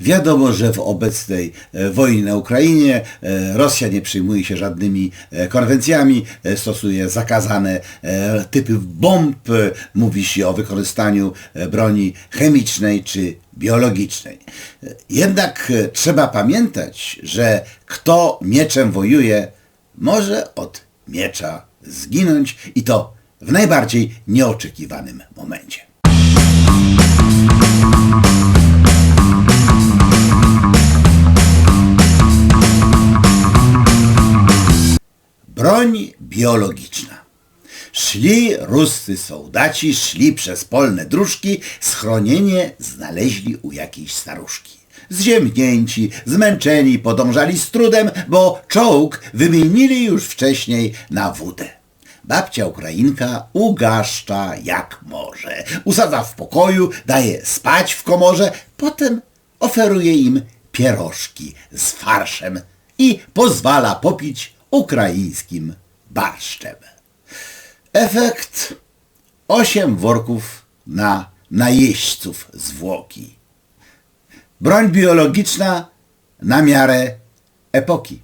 Wiadomo, że w obecnej e, wojnie na Ukrainie e, Rosja nie przyjmuje się żadnymi e, konwencjami, stosuje zakazane typy bomb, mówi się o wykorzystaniu broni chemicznej czy biologicznej. Jednak trzeba pamiętać, że kto mieczem wojuje, może od miecza zginąć i to w najbardziej nieoczekiwanym momencie. Broń biologiczna. Szli ruscy soldaci, szli przez polne dróżki, schronienie znaleźli u jakiejś staruszki. Zziemnięci, zmęczeni, podążali z trudem, bo czołg wymienili już wcześniej na wódę. Babcia Ukrainka ugaszcza jak może. Usadza w pokoju, daje spać w komorze, potem oferuje im pierożki z farszem i pozwala popić ukraińskim barszczem. Efekt osiem worków na najeźdźców zwłoki. Broń biologiczna na miarę epoki.